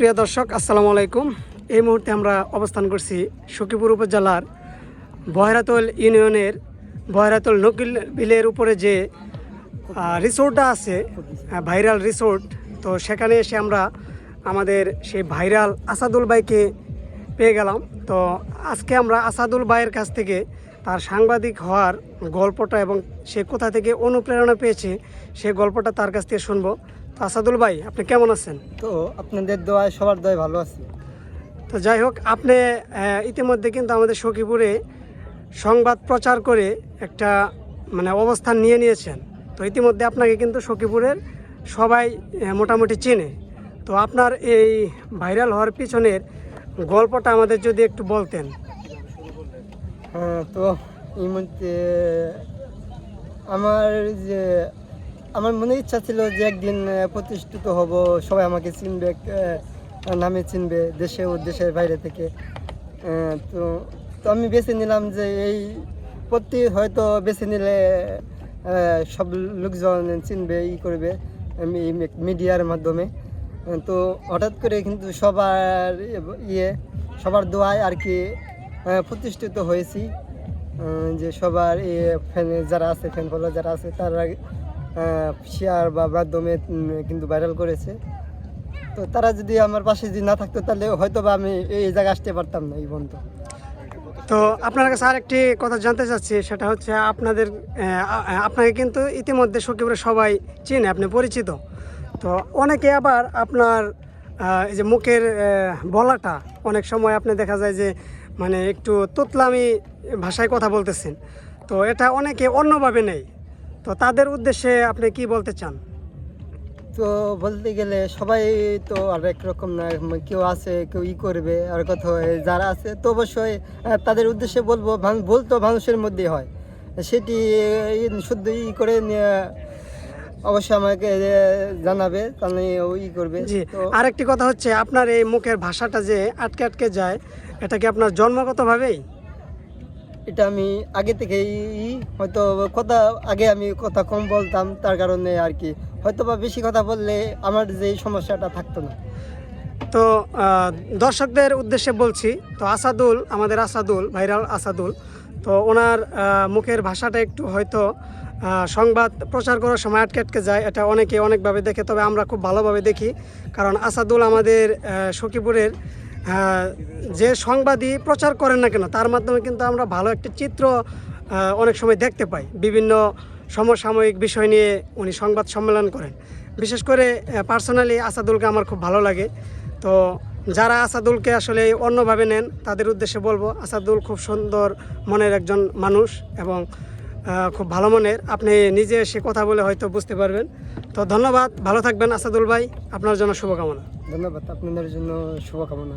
প্রিয় দর্শক, আসসালামু আলাইকুম। এই মুহূর্তে আমরা অবস্থান করছি সখীপুর উপজেলার বহরাতল ইউনিয়নের বহরাতল নকিল বিলের উপরে যে রিসোর্টটা আছে ভাইরাল রিসোর্ট। তো সেখানে এসে আমরা আমাদের সেই ভাইরাল আসাদুল ভাইকে পেয়ে গেলাম। তো আজকে আমরা আসাদুল ভাইয়ের কাছ থেকে তার সাংবাদিক হওয়ার গল্পটা এবং সে কোথা থেকে অনুপ্রেরণা পেয়েছে সে গল্পটা তার কাছ থেকে শুনব। তো আসাদুল ভাই আপনি কেমন আছেন? তো আপনাদের দোয়ায় সবার দোয়ায় ভালো আছি। তো যাই হোক আপনি ইতিমধ্যে কিন্তু আমাদের সখীপুরে সংবাদ প্রচার করে একটা মানে অবস্থান নিয়ে নিয়েছেন। তো ইতিমধ্যে আপনাকে কিন্তু সখীপুরের সবাই মোটামুটি চেনে। তো আপনার এই ভাইরাল হওয়ার পিছনের গল্পটা আমাদের যদি একটু বলতেন। হ্যাঁ তো এই মুহূর্তে আমার যে আমার মনে ইচ্ছা ছিল যে একদিন প্রতিষ্ঠিত হব, সবাই আমাকে চিনবে নামে চিনবে, দেশে ও দেশের বাইরে থেকে। তো তো আমি বেছে নিলাম যে এই প্রতি হয়তো বেছে নিলে সব লোকজন চিনবে, ই করবে মিডিয়ার মাধ্যমে। তো হঠাৎ করে কিন্তু সবার ইয়ে সবার দোয়ায় আর কি প্রতিষ্ঠিত হয়েছি। যে সবার ইয়ে ফ্যান যারা আছে ফ্যান ফলো যারা আছে, তারা শেয়ার বা মাধ্যমে কিন্তু ভাইরাল করেছে। তো তারা যদি আমার পাশে যদি না থাকতো, তাহলে হয়তো বা আমি এই জায়গায় আসতে পারতাম না, এই পর্যন্ত তো আপনার কাছে আরেকটি কথা জানতে চাচ্ছি, সেটা হচ্ছে আপনাদের আপনাকে কিন্তু ইতিমধ্যে সখীপুরে সবাই চেনে, আপনি পরিচিত। তো অনেকে আবার আপনার এই যে মুখের বলাটা, অনেক সময় আপনি দেখা যায় যে মানে একটু তোতলামি ভাষায় কথা বলতেছেন। তো এটা অনেকে অন্যভাবে নেই তো তাদের উদ্দেশ্যে আপনি কি বলতে চান? তো বলতে গেলে সবাই তো আর এক রকম না কেউ আছে কেউ ই করবে আর কথা যারা আছে তো অবশ্যই তাদের উদ্দেশ্যে বলব ভুল তো মানুষের মধ্যে হয়। সেটি শুদ্ধ ই করে নিয়ে অবশ্যই আমাকে জানাবে তাহলে ও ই করবে। আরেকটি কথা হচ্ছে আপনার এই মুখের ভাষাটা যে আটকে আটকে যায় এটা কি আপনার জন্মগতভাবেই? এটা আমি আগে থেকেই হয়তো কথা, আগে আমি কথা কম বলতাম, তার কারণে আর কি। হয়তো বা বেশি কথা বললে আমার যে সমস্যাটা থাকতো না। তো দর্শকদের উদ্দেশ্যে বলছি, তো আসাদুল, আমাদের আসাদুল, ভাইরাল আসাদুল, তো ওনার মুখের ভাষাটা একটু হয়তো সংবাদ প্রচার করার সময় আটকে আটকে যায়, এটা অনেকে অনেকভাবে দেখে, তবে আমরা খুব ভালোভাবে দেখি। কারণ আসাদুল আমাদের সখীপুরের যে সংবাদই প্রচার করেন না কেন, তার মাধ্যমে কিন্তু আমরা ভালো একটি চিত্র অনেক সময় দেখতে পাই। বিভিন্ন সমসাময়িক বিষয় নিয়ে উনি সংবাদ সম্মেলন করেন। বিশেষ করে পার্সোনালি আসাদুলকে আমার খুব ভালো লাগে। তো যারা আসাদুলকে আসলে অন্যভাবে নেন, তাদের উদ্দেশ্যে বলব, আসাদুল খুব সুন্দর মনের একজন মানুষ এবং খুব ভালো মনের। আপনি নিজে এসে কথা বলে হয়তো বুঝতে পারবেন। তো ধন্যবাদ, ভালো থাকবেন আসাদুল ভাই। আপনার জন্য শুভকামনা। ধন্যবাদ, আপনাদের জন্য শুভকামনা